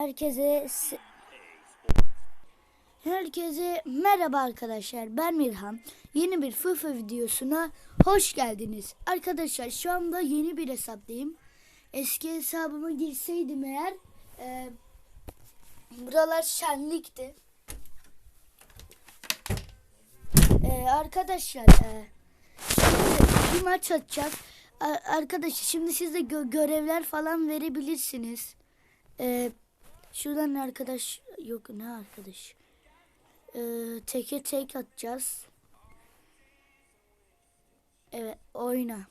Herkese se- Herkese merhaba arkadaşlar. Ben Mirhan. Yeni bir FIFA videosuna hoş geldiniz. Arkadaşlar şu anda yeni bir hesaptayım. Eski hesabıma girseydim eğer e, buralar şenlikti. E, arkadaşlar e, bir maç atacağız. Arkadaşlar şimdi siz gö- görevler falan verebilirsiniz. Ee, şuradan arkadaş yok ne arkadaş? Ee, teke tek atacağız. Evet oyna.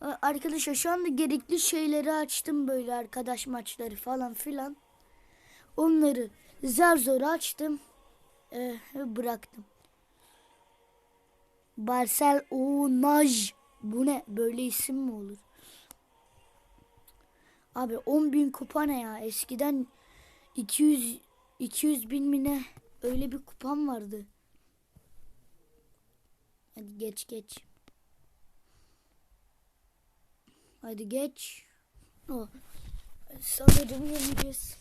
A- Arkadaşlar şu anda gerekli şeyleri açtım böyle arkadaş maçları falan filan. Onları zar zor açtım. Ee, bıraktım. Barcel Onaj. Bu ne? Böyle isim mi olur? Abi 10 bin kupa ne ya? Eskiden 200 200 bin mi ne? Öyle bir kupam vardı. Hadi geç geç. Hadi geç. Oh. Sanırım yeneceğiz.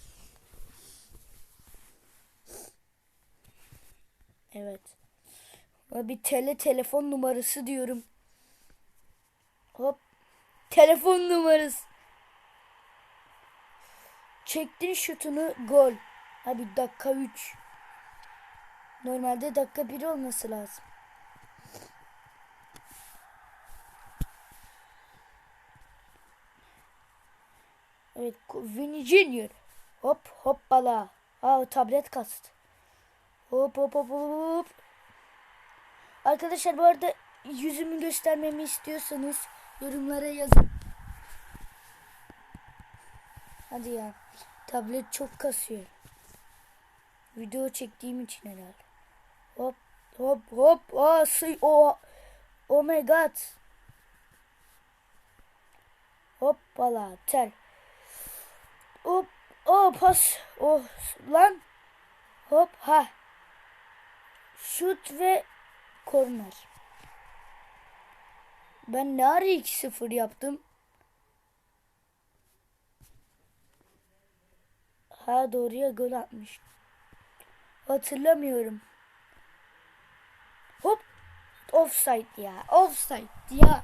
Evet. Bir tele telefon numarası diyorum. Hop. Telefon numarası. Çektin şutunu gol. Abi dakika 3. Normalde dakika 1 olması lazım. Evet Vini Junior. Hop hoppala. Aa tablet kastı. Hop hop hop hop. Arkadaşlar bu arada yüzümü göstermemi istiyorsanız yorumlara yazın. Hadi ya. Tablet çok kasıyor. Video çektiğim için herhalde. Hop hop hop. Aa suy o. Oh my god. Hoppala tel. Hop. Oh pas. Oh lan. Hop ha. Şut ve korner. Ben ne ara 2-0 yaptım? Ha doğruya gol atmış. Hatırlamıyorum. Hop. Offside ya. Offside ya.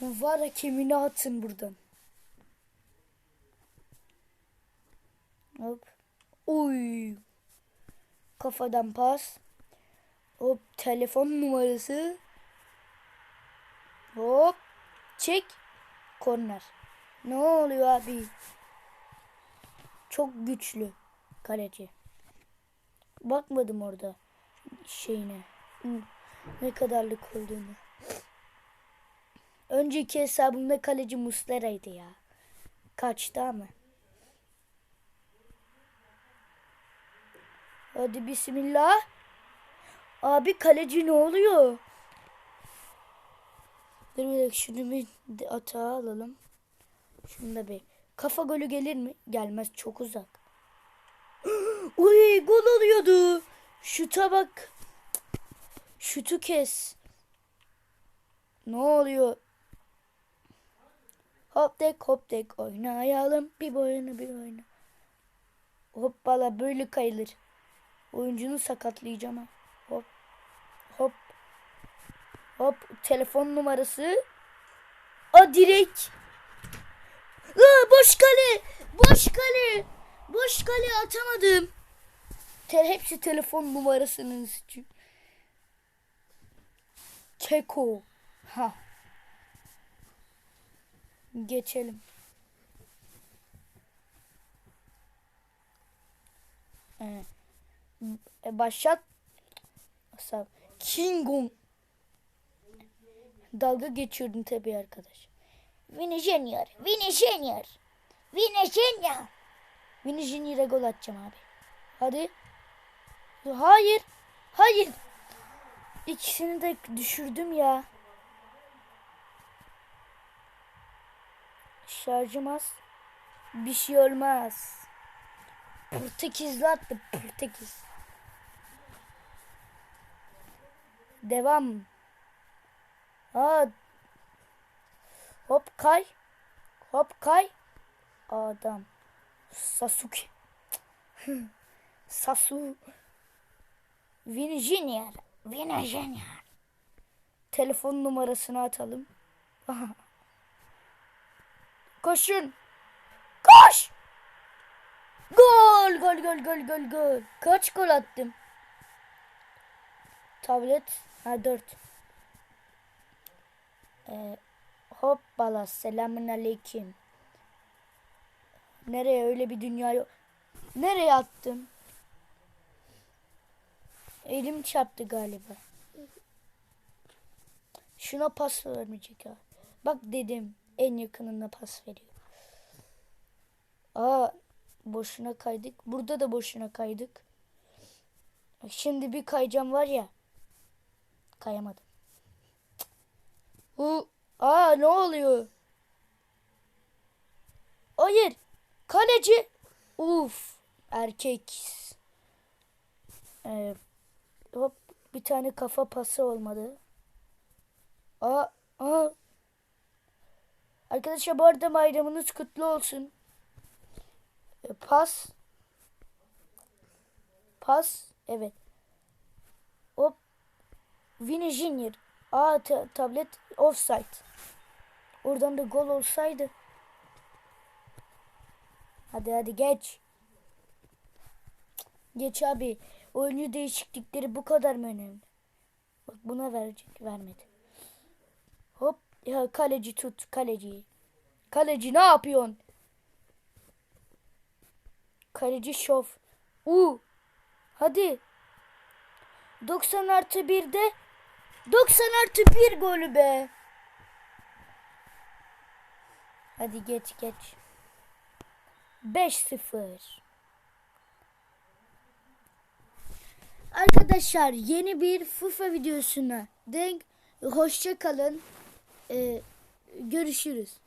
Var hakemini atın buradan. Hop. Uy. Kafadan pas. Hop telefon numarası. Hop. Çek. Korner. Ne oluyor abi? Çok güçlü kaleci. Bakmadım orada şeyine. Ne kadarlık olduğunu. Önceki hesabımda kaleci Muslera'ydı ya. Kaçtı ama. Hadi bismillah. Abi kaleci ne oluyor? Dur bir dakika şunu bir atağa alalım. Şunu da bir. Kafa golü gelir mi? Gelmez çok uzak. Uy gol oluyordu. Şuta bak. Şutu kes. Ne oluyor? Hop tek hop tek oynayalım. Bir boyunu bir oyna. Hoppala böyle kayılır. Oyuncunu sakatlayacağım ha. Hop. Hop. Hop. Telefon numarası. A direkt. Aa, boş kale. Boş kale. Boş kale atamadım. Te hepsi telefon numarasının suçu. Keko. Ha. Geçelim. Ee, e, başlat. Asal. Kingong. Dalga geçiyordun tabii arkadaş. Vini Junior. Vini Junior. Vini Junior. Vini Junior'a gol atacağım abi. Hadi. Hayır. Hayır. İkisini de düşürdüm ya. Şarjım az. Bir şey olmaz. Portekizli attı. Portekiz. Devam. Aa. Hop kay. Hop kay. Adam. Sasuke. Sasu. Vini Junior. Telefon numarasını atalım. Koşun. Koş. Gol gol gol gol gol gol. Kaç gol attım? Tablet. Ha 4. Ee, hoppala selamun aleyküm. Nereye öyle bir dünya yok. Nereye attım? Elim çarptı galiba. Şuna pas vermeyecek ha. Bak dedim en yakınına pas veriyor. Aa boşuna kaydık. Burada da boşuna kaydık. Şimdi bir kayacağım var ya. Kayamadım. Bu aa ne oluyor? Hayır. Kaleci. Uf. Erkek. Ee, hop bir tane kafa pası olmadı. Aa, aa. Arkadaşlar bu arada bayramınız kutlu olsun. Ee, pas. Pas. Evet. Hop. Vini Junior. Aa ta- tablet offside. Oradan da gol olsaydı. Hadi hadi geç. Geç abi. Oyuncu değişiklikleri bu kadar mı önemli? Bak buna verecek. Vermedi. Hop. Ya kaleci tut. Kaleci. Kaleci ne yapıyorsun? Kaleci şov. U. Hadi. 90 artı 1'de 90 artı 1 golü be. Hadi geç geç. 5-0. Arkadaşlar yeni bir FIFA videosuna denk hoşça kalın. Ee, görüşürüz.